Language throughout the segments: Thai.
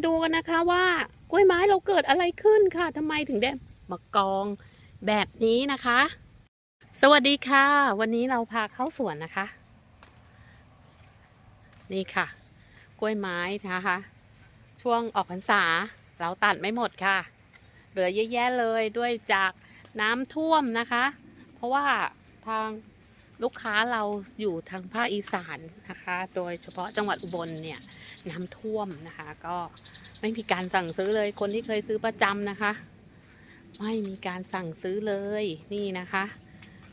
มาดูกันนะคะว่ากล้วยไม้เราเกิดอะไรขึ้นค่ะทำไมถึงได้มากองแบบนี้นะคะ สวัสดีค่ะ วันนี้เราพาเข้าสวนนะคะ นี่ค่ะ กล้วยไม้นะคะ ช่วงออกพรรษาเราตัดไม่หมดค่ะ เหลือเยอะแยะเลยด้วยจากน้ำท่วมนะคะ เพราะว่าทางลูกค้าเราอยู่ทางภาคอีสานนะคะ โดยเฉพาะจังหวัดอุบลเนี่ย น้ำท่วมนะคะ ก็ไม่มีการสั่งซื้อเลย คนที่เคยซื้อประจำนะคะ ไม่มีการสั่งซื้อเลยนี่นะคะ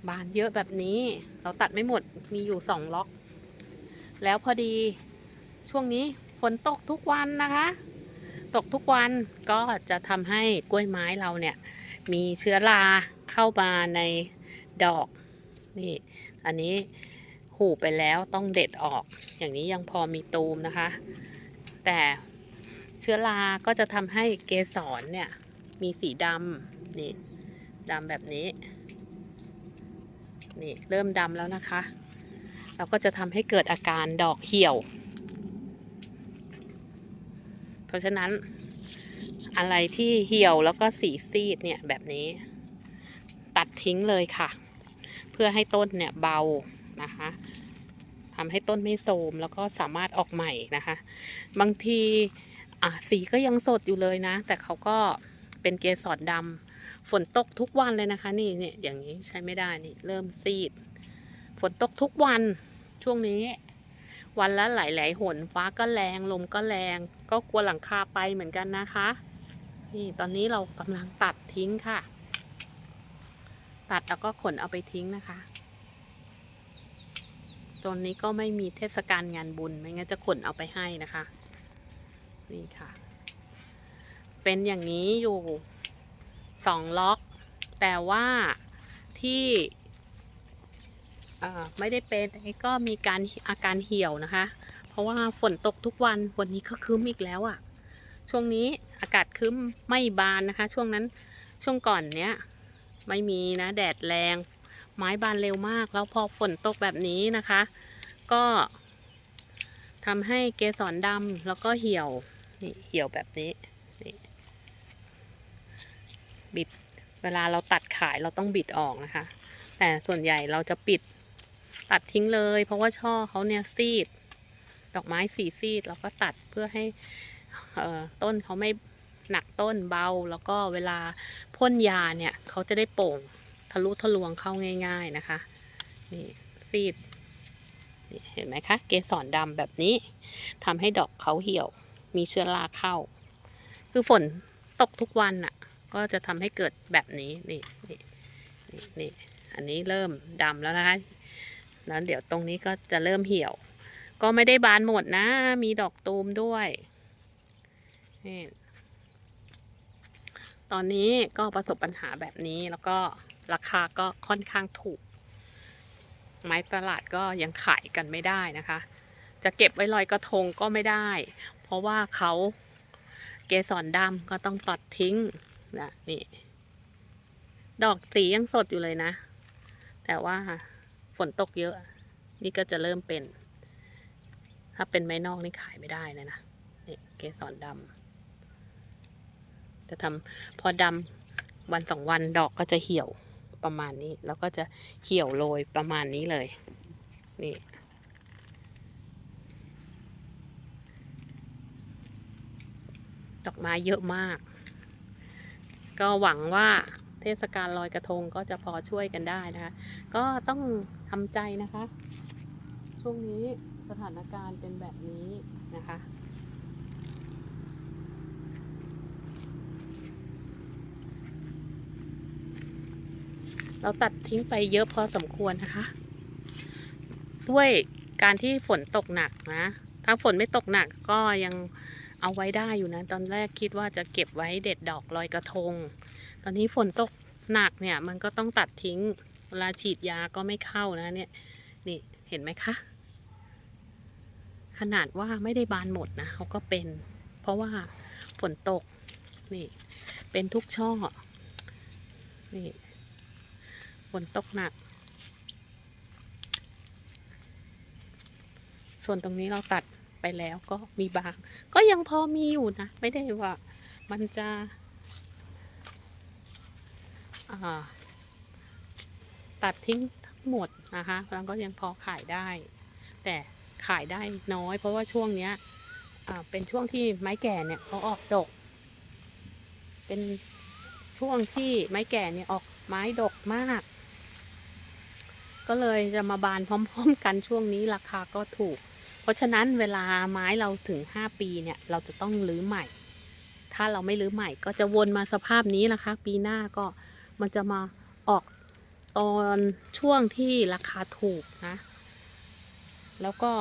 บานเยอะแบบนี้เราตัดไม่หมดมีอยู่สองล็อก แล้วพอดีช่วงนี้ฝนตกทุกวันนะคะ ตกทุกวันก็จะทำให้กล้วยไม้เราเนี่ย มีเชื้อราเข้ามาในดอกนี่ อันนี้ หูไปแล้วต้องเด็ดออก อย่างนี้ยังพอมีตูมนะคะ แต่เชื้อราก็จะทำให้เกสรเนี่ยมีสีดำนี่ดำแบบนี้ นี่เริ่มดำแล้วนะคะ เราก็จะทำให้เกิดอาการดอกเหี่ยว เพราะฉะนั้นอะไรที่เหี่ยวแล้วก็สีซีดเนี่ยแบบนี้ ตัดทิ้งเลยค่ะ เพื่อให้ต้นเนี่ยเบา นะคะทำให้ต้นไม่โทรมแล้วก็สามารถออกใหม่นะคะ บางทีสีก็ยังสดอยู่เลยนะ แต่เขาก็เป็นเกสรดำฝนตกทุกวันเลยนะคะ นี่เนี่ยอย่างนี้ใช้ไม่ได้นี่เริ่มซีด ฝนตกทุกวันช่วงนี้ วันละหลายๆหนฟ้าก็แรงลมก็แรง ก็กลัวหลังคาไปเหมือนกันนะคะ นี่ตอนนี้เรากำลังตัดทิ้งค่ะ ตัดแล้วก็ขนเอาไปทิ้งนะคะ ตอนนี้ก็ไม่มีเทศกาลงานบุญ ไม่งั้นจะขนเอาไปให้นะคะ นี่ค่ะ เป็นอย่างนี้อยู่สองล็อก แต่ว่าที่ไม่ได้เป็นก็มีการอาการเหี่ยวนะคะ เพราะว่าฝนตกทุกวันวันนี้ก็คืมอีกแล้วอะ่ะ ช่วงนี้อากาศคืมไม่บานนะคะ ช่วงนั้นช่วงก่อนเนี้ยไม่มีนะแดดแรง ไม้บานเร็วมาก แล้วพอฝนตกแบบนี้นะคะ ก็ทำให้เกสรดำแล้วก็เหี่ยวนี่เหี่ยวแบบนี้นี่บิดเวลาเราตัดขายเราต้องบิดออกนะคะ แต่ส่วนใหญ่เราจะปิดตัดทิ้งเลย เพราะว่าช่อเขาเนี่ยซีด ดอกไม้สีซีดเราก็ตัดเพื่อให้เออต้นเขาไม่หนักต้นเบา แล้วก็เวลาพ่นยาเนี่ยเขาจะได้โป่งะลุทะลวงเข้าง่าย ๆนะคะ นี่ซีดนี่เห็นไหมคะ เกสรดำแบบนี้ทำให้ดอกเขาเหี่ยว มีเชื้อราเข้า คือฝนตกทุกวันน่ะ ก็จะทำให้เกิดแบบนี้ นี่นี่นี่นี่อันนี้เริ่มดำแล้วนะคะ แล้วเดี๋ยวตรงนี้ก็จะเริ่มเหี่ยว ก็ไม่ได้บานหมดนะ มีดอกตูมด้วยนี่ตอนนี้ก็ประสบปัญหาแบบนี้แล้วก็ ราคาก็ค่อนข้างถูก ไม้ตลาดก็ยังขายกันไม่ได้นะคะ จะเก็บไว้ลอยกระทงก็ไม่ได้ เพราะว่าเขาเกสรดำก็ต้องตัดทิ้งนะนี่ ดอกสียังสดอยู่เลยนะ แต่ว่าฝนตกเยอะ นี่ก็จะเริ่มเป็น ถ้าเป็นไม้นอกนี่ขายไม่ได้เลยนะนี่เกสรดำจะทำพอดำวันสองวันดอกก็จะเหี่ยว ประมาณนี้ แล้วก็จะเหี่ยวโรยประมาณนี้เลย นี่ ดอกไม้เยอะมาก ก็หวังว่าเทศกาลลอยกระทงก็จะพอช่วยกันได้นะคะ ก็ต้องทำใจนะคะ ช่วงนี้สถานการณ์เป็นแบบนี้นะคะ เราตัดทิ้งไปเยอะพอสมควรนะคะ ด้วยการที่ฝนตกหนักนะ ถ้าฝนไม่ตกหนักก็ยังเอาไว้ได้อยู่นะ ตอนแรกคิดว่าจะเก็บไว้เด็ดดอกลอยกระทง ตอนนี้ฝนตกหนักเนี่ย มันก็ต้องตัดทิ้ง เวลาฉีดยาก็ไม่เข้านะเนี่ย นี่เห็นไหมคะ ขนาดว่าไม่ได้บานหมดนะเขาก็เป็น เพราะว่าฝนตก นี่ เป็นทุกช่อ นี่ นตกหนัก ส่วนตรงนี้เราตัดไปแล้วก็มีบาง ก็ยังพอมีอยู่นะ ไม่ได้ว่า มันจะตัดทิ้งทั้งหมดนะคะแล้วก็ยังพอขายได้ แต่ขายได้น้อย เพราะว่าช่วงเนี้ยเป็นช่วงที่ไม้แก่เนี่ยเขาออกดก เป็นช่วงที่ไม้แก่เนี่ยออกไม้ดกมาก ก็เลยจะมาบานพร้อม ๆ กันช่วงนี้ราคาก็ถูก เพราะฉะนั้นเวลาไม้เราถึง 5 ปีเนี่ย เราจะต้องรื้อใหม่ ถ้าเราไม่รื้อใหม่ก็จะวนมาสภาพนี้นะคะ ปีหน้าก็มันจะมาออกตอนช่วงที่ราคาถูกนะ แล้วก็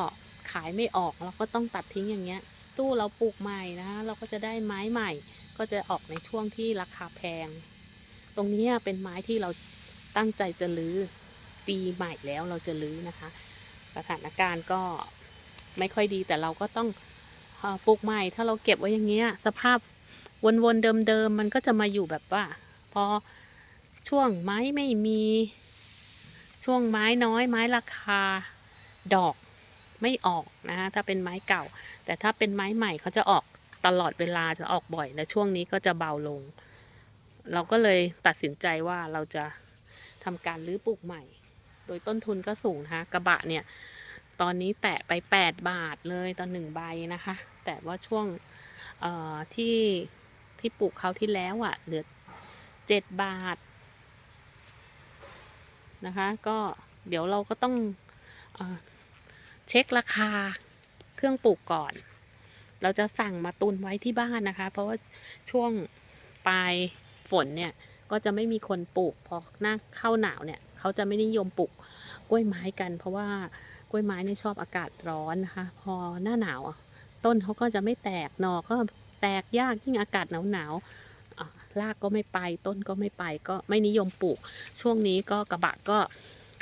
ขายไม่ออกเราก็ต้องตัดทิ้งอย่างเงี้ย ตู้เราปลูกใหม่นะ เราก็จะได้ไม้ใหม่ ก็จะออกในช่วงที่ราคาแพง ตรงนี้เป็นไม้ที่เราตั้งใจจะรื้อ ปีใหม่แล้วเราจะรื้อนะคะสถานการณ์ก็ไม่ค่อยดีแต่เราก็ต้องปลูกใหม่ ถ้าเราเก็บไว้อย่างเงี้ย สภาพวนๆเดิมๆมันก็จะมาอยู่แบบว่า พอช่วงไม้ไม่มีช่วงไม้น้อย ไม้ราคาดอกไม่ออกนะคะถ้าเป็นไม้เก่า แต่ถ้าเป็นไม้ใหม่เขาจะออกตลอดเวลาจะออกบ่อยและช่วงนี้ก็จะเบาลง เราก็เลยตัดสินใจว่าเราจะทำการรื้อปลูกใหม่ โดยต้นทุนก็สูงนะคะ กระบะเนี่ย ตอนนี้แตะไป 8 บาทเลยตอนหนึ่งใบนะคะ แต่ว่าช่วงที่ที่ปลูกเขาที่แล้วอะ่ะเหลือ 7 บาทนะคะ ก็เดี๋ยวเราก็ต้องเอเช็คราคาเครื่องปลูกก่อน เราจะสั่งมาตุนไว้ที่บ้านนะคะ เพราะว่าช่วงปลายฝนเนี่ย ก็จะไม่มีคนปลูกพอหน้าเข้าหนาวเนี่ย เขาจะไม่นิยมปลูกกล้วยไม้กัน เพราะว่ากล้วยไม้นี่ชอบอากาศร้อนนะคะ พอหน้าหนาวต้นเขาก็จะไม่แตกหนอก็แตกยากยิ่งอากาศหนาวหนาวๆรากก็ไม่ไปต้นก็ไม่ไปก็ไม่นิยมปลูก ช่วงนี้ก็กระบะก็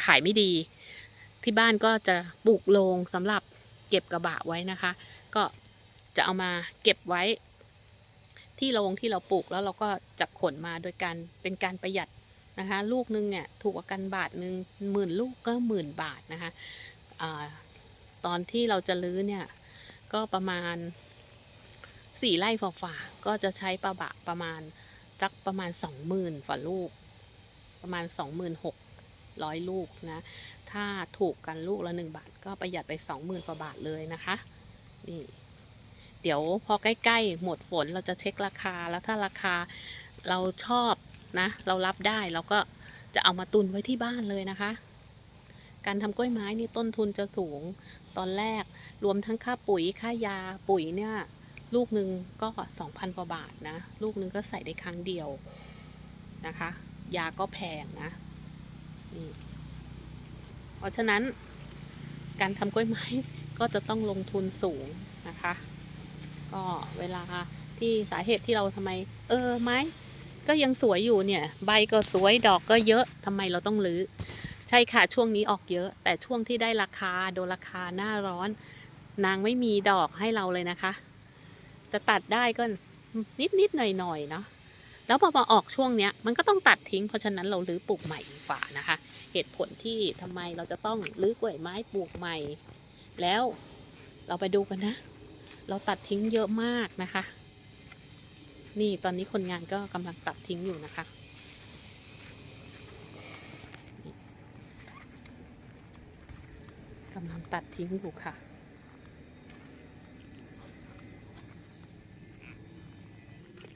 ขายไม่ดี ที่บ้านก็จะปลูกโลงสำหรับเก็บกระบะไว้นะคะ ก็จะเอามาเก็บไว้ที่โรงที่เราปลูกแล้วเราก็จะขนมาโดยการเป็นการประหยัด นะคะ ลูกนึงเนี่ยถูกกว่ากันบาทหนึ่งหมื่นลูกก็หมื่นบาทนะคะอตอนที่เราจะลื้อเนี่ย ก็ประมาณสี่ไร่ฝ่าๆก็จะใช้ประบะประมาณสักประมาณสองหมื่นฝ่าลูก ประมาณสองหมื่นหกร้อยลูกนะ ถ้าถูกกันลูกละหนึ่งบาท ก็ประหยัดไปสองหมื่นกว่าบาทเลยนะคะ นี่ เดี๋ยวพอใกล้ ๆ หมดฝนเราจะเช็คราคาแล้วถ้าราคาเราชอบ นะ เรารับได้เราก็จะเอามาตุนไว้ที่บ้านเลยนะคะ การทำกล้วยไม้นี่ต้นทุนจะสูง ตอนแรกรวมทั้งค่าปุ๋ยค่ายาปุ๋ยเนี่ย ลูกหนึ่งก็สองพันกว่าบาทนะ ลูกหนึ่งก็ใส่ได้ครั้งเดียวนะคะ ยาก็แพงนะนี่เพราะฉะนั้น การทำกล้วยไม้ก็จะต้องลงทุนสูงนะคะ ก็เวลาที่สาเหตุที่เราทำไม เออไม้ ก็ยังสวยอยู่เนี่ย ใบก็สวยดอกก็เยอะทำไมเราต้องรื้อ ใช่ค่ะช่วงนี้ออกเยอะ แต่ช่วงที่ได้ราคาโดนราคาหน้าร้อน นางไม่มีดอกให้เราเลยนะคะจะตัดได้ก็นิดนิดหน่อยหน่อยๆเนาะแล้วพอมาออกช่วงเนี้ยมันก็ต้องตัดทิ้งเพราะฉะนั้นเรารื้อปลูกใหม่ดีกว่านะคะ เหตุผลที่ทำไมเราจะต้องรื้อกล้วยไม้ปลูกใหม่ แล้วเราไปดูกันนะ เราตัดทิ้งเยอะมากนะคะ นี่ตอนนี้คนงานก็กำลังตัดทิ้งอยู่นะคะ กำลังตัดทิ้งอยู่ค่ะ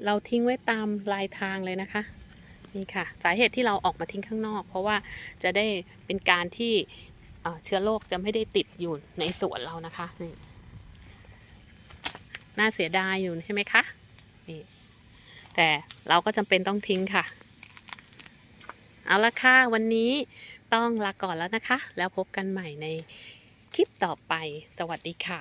เราทิ้งไว้ตามลายทางเลยนะคะ นี่ค่ะ สาเหตุที่เราออกมาทิ้งข้างนอก เพราะว่าจะได้เป็นการที่เชื้อโรคจะไม่ได้ติดอยู่ในสวนเรานะคะนี่น่าเสียดายอยู่ใช่ไหมคะนี่ แต่เราก็จำเป็นต้องทิ้งค่ะ เอาละค่ะ วันนี้ต้องลาก่อนแล้วนะคะ แล้วพบกันใหม่ในคลิปต่อไป สวัสดีค่ะ